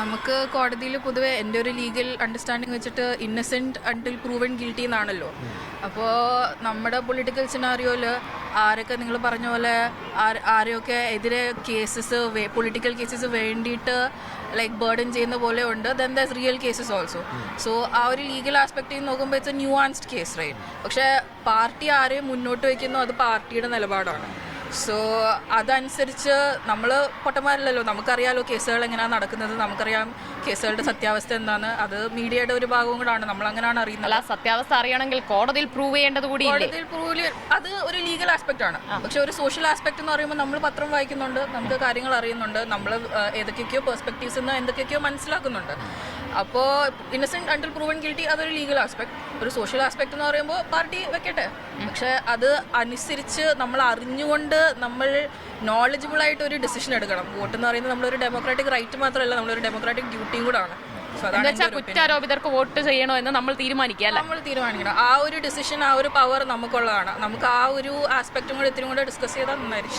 നമുക്ക് കോടതിയിൽ പൊതുവെ എന്റെ ഒരു ലീഗൽ അണ്ടർസ്റ്റാൻഡിങ് വെച്ചിട്ട് ഇന്നസെന്റ് അണ്ടിൽ പ്രൂവൻ ഗിൽറ്റി എന്നാണല്ലോ. അപ്പോൾ നമ്മുടെ പൊളിറ്റിക്കൽ സിനാറിയോയിൽ ആരൊക്കെ നിങ്ങൾ പറഞ്ഞ പോലെ ആര് ആരെയൊക്കെ എതിരെ കേസസ് പൊളിറ്റിക്കൽ കേസസ് വേണ്ടിയിട്ട് ലൈക്ക് ബേർഡൻ ചെയ്യുന്ന പോലെ ഉണ്ട്. Then thus real cases also so ആ ഒരു ലീഗൽ ആസ്പെക്റ്റിൽ നോക്കുമ്പോൾ it's a nuanced case right പക്ഷേ പാർട്ടി ആരെയും മുന്നോട്ട് വയ്ക്കുന്നു അത് പാർട്ടിയുടെ നിലപാടാണ്. സോ അതനുസരിച്ച് നമ്മൾ പൊട്ടന്മാരല്ലല്ലോ. നമുക്കറിയാലോ കേസുകൾ എങ്ങനെയാണ് നടക്കുന്നത്. നമുക്കറിയാം കേസുകളുടെ സത്യാവസ്ഥ എന്താണ്. അത് മീഡിയയുടെ ഒരു ഭാഗവും കൂടാണ്. നമ്മൾ അങ്ങനെയാണ് അറിയുന്നത്. അല്ല സത്യാവസ്ഥ അറിയണമെങ്കിൽ കോടതിയിൽ പ്രൂവ് ചെയ്യേണ്ടത് കൂടി കോടതിയിൽ പ്രൂവ് അത് ഒരു ലീഗൽ ആസ്പെക്റ്റ് ആണ്. പക്ഷെ ഒരു സോഷ്യൽ ആസ്പെക്ട് എന്ന് പറയുമ്പോൾ നമ്മൾ പത്രം വായിക്കുന്നുണ്ട്. നമുക്ക് കാര്യങ്ങൾ അറിയുന്നുണ്ട്. നമ്മൾ ഏതൊക്കെയൊക്കെയോ പെർസ്പെക്റ്റീവ്സ് നിന്ന് എന്തൊക്കെയൊക്കെയോ മനസ്സിലാക്കുന്നുണ്ട്. അപ്പോൾ ഇന്നസെന്റ് അണ്ടിൽ പ്രൂവൺ ഗിൽറ്റി അതൊരു ലീഗൽ ആസ്പെക്ട് ഒരു സോഷ്യൽ ആസ്പെക്ട് എന്ന് പറയുമ്പോൾ പാർട്ടി വെക്കട്ടെ. പക്ഷെ അത് അനുസരിച്ച് നമ്മൾ അറിഞ്ഞുകൊണ്ട് നമ്മൾ നോളജബിൾ ആയിട്ട് ഒരു ഡിസിഷൻ എടുക്കണം. വോട്ട് എന്ന് പറയുന്നത് നമ്മളൊരു ഡെമോക്രാറ്റിക് റൈറ്റ് മാത്രമല്ല നമ്മളൊരു ഡെമോക്രാറ്റിക് ഡ്യൂട്ടിയും കൂടെ ഒരു കുറ്റാരോപിതർക്ക് വോട്ട് ചെയ്യണോ എന്ന് നമ്മൾ തീരുമാനിക്കുക നമ്മൾ തീരുമാനിക്കണം. ആ ഒരു ഡിസിഷൻ ആ ഒരു പവർ നമുക്കുള്ളതാണ്. നമുക്ക് ആ ഒരു ആസ്പെക്റ്റും കൂടെ ഇത്തിരി കൂടെ ഡിസ്കസ് ചെയ്താൽ നന്നായിരിക്കും.